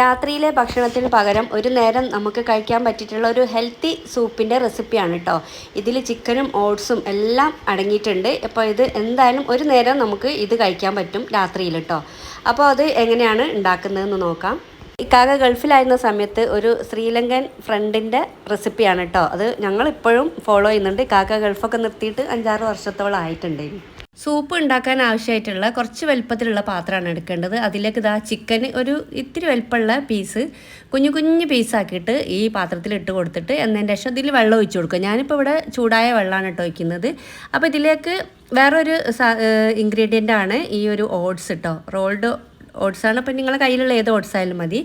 രാത്രിയിലെ ഭക്ഷണത്തിന് പകരം ഒരു നേരം നമുക്ക് കഴിക്കാൻ പറ്റിയിട്ടുള്ള ഒരു ഹെൽത്തി സൂപ്പിന്റെ റെസിപ്പിയാണ് കേട്ടോ ഇതിൽ ചിക്കനും ഓട്സും എല്ലാം അടങ്ങിയിട്ടുണ്ട്. അപ്പോൾ ഇത് എന്തായാലും ഒരു നേരം നമുക്ക് ഇത് കഴിക്കാൻ പറ്റും രാത്രിയിൽ കേട്ടോ അപ്പോൾ അത് എങ്ങനെയാണ് ഉണ്ടാക്കുന്നതെന്ന് നോക്കാം. ഇക്കാക ഗൾഫിലായിരുന്ന സമയത്ത് ഒരു ശ്രീലങ്കൻ ഫ്രണ്ടിന്റെ റെസിപ്പിയാണ് കേട്ടോ അത് ഞങ്ങളിപ്പോഴും ഫോളോ ചെയ്യുന്നുണ്ട്. ഇക്കാക്ക ഗൾഫൊക്കെ നിർത്തിയിട്ട് അഞ്ചാറ് വർഷത്തോളം ആയിട്ടുണ്ട് ഇനി. സൂപ്പ് ഉണ്ടാക്കാൻ ആവശ്യമായിട്ടുള്ള കുറച്ച് വലുപ്പത്തിലുള്ള പാത്രമാണ് എടുക്കേണ്ടത്. അതിലേക്ക് ഇതാ ചിക്കൻ ഒരു ഇത്തിരി വലുപ്പമുള്ള പീസ് കുഞ്ഞു കുഞ്ഞു പീസാക്കിയിട്ട് ഈ പാത്രത്തിൽ ഇട്ട് കൊടുത്തിട്ട് എന്നതിന്റെ ശേഷം ഇതിൽ വെള്ളം ഒഴിച്ചു കൊടുക്കുക. ഞാനിപ്പോൾ ഇവിടെ ചൂടായ വെള്ളമാണ് കേട്ടോ ഒഴിക്കുന്നത്. അപ്പോൾ ഇതിലേക്ക് വേറൊരു ഇൻഗ്രീഡിയന്റ് ആണ് ഈ ഒരു ഓട്സ് കേട്ടോ റോൾഡ് ഓട്സാണ്. അപ്പോൾ നിങ്ങളുടെ കയ്യിലുള്ള ഏത് ഓട്സ് ആയാലും മതി.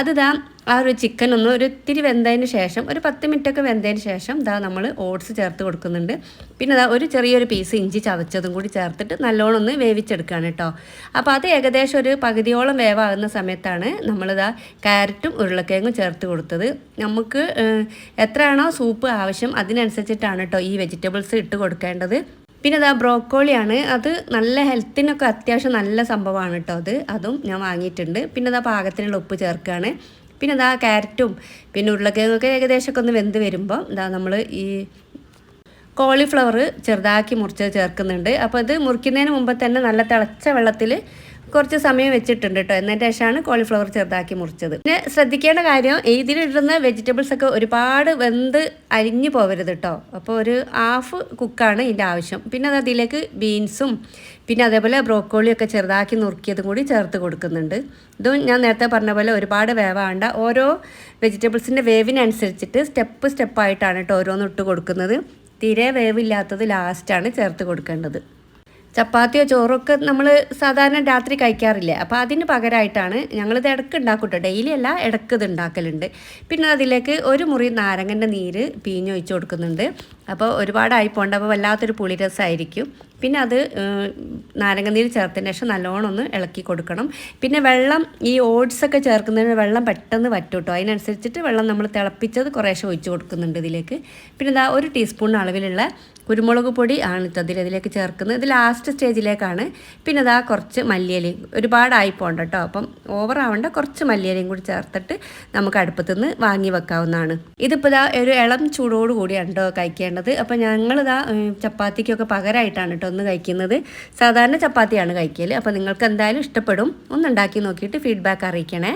അത് ദാ ആ ഒരു ചിക്കൻ ഒന്ന് ഒരു ഇത്തിരി വെന്തതിന് ശേഷം ഒരു പത്ത് മിനിറ്റൊക്കെ വെന്തതിന് ശേഷം ദാ നമ്മൾ ഓട്സ് ചേർത്ത് കൊടുക്കുന്നുണ്ട്. പിന്നെ ദാ ഒരു ചെറിയൊരു പീസ് ഇഞ്ചി ചതച്ചതും കൂടി ചേർത്തിട്ട് നല്ലോണം ഒന്ന് വേവിച്ചെടുക്കുകയാണ് കേട്ടോ. അപ്പോൾ അത് ഏകദേശം ഒരു പകുതിയോളം വേവാകുന്ന സമയത്താണ് നമ്മളിതാ ക്യാരറ്റും ഉരുളക്കിഴങ്ങും ചേർത്ത് കൊടുത്തത്. നമുക്ക് എത്രയാണോ സൂപ്പ് ആവശ്യം അതിനനുസരിച്ചിട്ടാണ് കേട്ടോ ഈ വെജിറ്റബിൾസ് ഇട്ട് കൊടുക്കേണ്ടത്. പിന്നെ ഇതാ ബ്രോക്കോളിയാണ്. അത് നല്ല ഹെൽത്തിനൊക്കെ അത്യാവശ്യം നല്ല സംഭവമാണ് കേട്ടോ അത്. അതും ഞാൻ വാങ്ങിയിട്ടുണ്ട്. പിന്നെ ഇതാ പാകത്തിനുള്ള ഉപ്പ് ചേർക്കുകയാണ് പിന്നെ ഇതാ ക്യാരറ്റും പിന്നെ ഉരുളക്കിഴങ്ങൊക്കെ ഏകദേശമൊക്കെ ഒന്ന് വെന്ത് വരുമ്പോൾ ഇതാ നമ്മൾ ഈ കോളിഫ്ലവർ ചെറുതാക്കി മുറിച്ച് ചേർക്കുന്നുണ്ട്. അപ്പോൾ ഇത് മുറിക്കുന്നതിന് മുമ്പ് തന്നെ നല്ല തിളച്ച വെള്ളത്തിൽ കുറച്ച് സമയം വെച്ചിട്ടുണ്ട് കേട്ടോ. എന്നതിന് ശേഷമാണ് കോളിഫ്ലവർ ചെറുതാക്കി മുറിച്ചത്. പിന്നെ ശ്രദ്ധിക്കേണ്ട കാര്യം ഇതിലിടുന്ന വെജിറ്റബിൾസ് ഒക്കെ ഒരുപാട് വെന്ത് അരിഞ്ഞു പോകരുത് കേട്ടോ. അപ്പോൾ ഒരു ഹാഫ് കുക്കാണ് ഇതിന്റെ ആവശ്യം. പിന്നെ അത് അതിലേക്ക് ബീൻസും പിന്നെ അതേപോലെ ബ്രോക്കോളി ഒക്കെ ചെറുതാക്കി നുറുക്കിയതും കൂടി ചേർത്ത് കൊടുക്കുന്നുണ്ട്. ഇതും ഞാൻ നേരത്തെ പറഞ്ഞ പോലെ ഒരുപാട് വേവാണ്ട. ഓരോ വെജിറ്റബിൾസിന്റെ വേവിനനുസരിച്ചിട്ട് സ്റ്റെപ്പ് സ്റ്റെപ്പായിട്ടാണ് കേട്ടോ ഓരോന്ന് ഇട്ട് കൊടുക്കുന്നത്. തീരെ വേവില്ലാത്തത് ലാസ്റ്റാണ് ചേർത്ത് കൊടുക്കേണ്ടത്. ചപ്പാത്തിയോ ചോറോ ഒക്കെ നമ്മൾ സാധാരണ രാത്രി കഴിക്കാറില്ല? അപ്പോൾ അതിന് പകരമായിട്ടാണ് ഞങ്ങളിത് ഇടയ്ക്ക് ഉണ്ടാക്കും കേട്ടോ ഡെയിലി അല്ല ഇടയ്ക്ക് ഇത് ഉണ്ടാക്കലുണ്ട്. പിന്നെ അതിലേക്ക് ഒരു മുറി നാരങ്ങന്റെ നീര് പിഴിഞ്ഞൊഴിച്ച് കൊടുക്കുന്നുണ്ട്. അപ്പോൾ ഒരുപാടായി പോകേണ്ട അപ്പോൾ വല്ലാത്തൊരു പുളിരസമായിരിക്കും പിന്നെ അത് നാരങ്ങനീര് നാരങ്ങ നീര് ചേർത്തതിന് ശേഷം നല്ലോണം ഒന്ന് ഇളക്കി കൊടുക്കണം. പിന്നെ വെള്ളം ഈ ഓട്സ് ഒക്കെ ചേർക്കുന്നതിന് വെള്ളം പെട്ടെന്ന് വറ്റും കേട്ടോ അതിനനുസരിച്ചിട്ട് വെള്ളം നമ്മൾ തിളപ്പിച്ചത് കുറേശ്ശെ ഒഴിച്ച് കൊടുക്കുന്നുണ്ട് ഇതിലേക്ക്. പിന്നെ ഇതാ ഒരു ടീസ്പൂൺ അളവിലുള്ള കുരുമുളക് പൊടി ആണ് ഇതിൽ ഇതിലേക്ക് ചേർക്കുന്നത്. ഇത് ലാസ്റ്റ് സ്റ്റേജിലേക്കാണ് പിന്നെ ഇതാ കുറച്ച് മല്ലിയിലയും ഒരുപാടായി പോകണ്ട കേട്ടോ അപ്പം ഓവർ കുറച്ച് മല്ലിയിലയും കൂടി ചേർത്തിട്ട് നമുക്ക് അടുപ്പത്തു നിന്ന് വാങ്ങി വെക്കാവുന്നതാണ്. ഇതിപ്പോൾ ഇതാ ഒരു ഇളം ചൂടോട് കൂടിയാണ് കേട്ടോ കഴിക്കേണ്ടത്. അപ്പം ഞങ്ങളിതാ ചപ്പാത്തിക്കൊക്കെ പകരമായിട്ടാണ് കേട്ടോ ഒന്ന് കഴിക്കുന്നത് സാധാരണ ചപ്പാത്തിയാണ് കഴിക്കൽ അപ്പോൾ നിങ്ങൾക്ക് എന്തായാലും ഇഷ്ടപ്പെടും. ഒന്ന് ഉണ്ടാക്കി നോക്കിയിട്ട് ഫീഡ്ബാക്ക് അറിയിക്കണേ.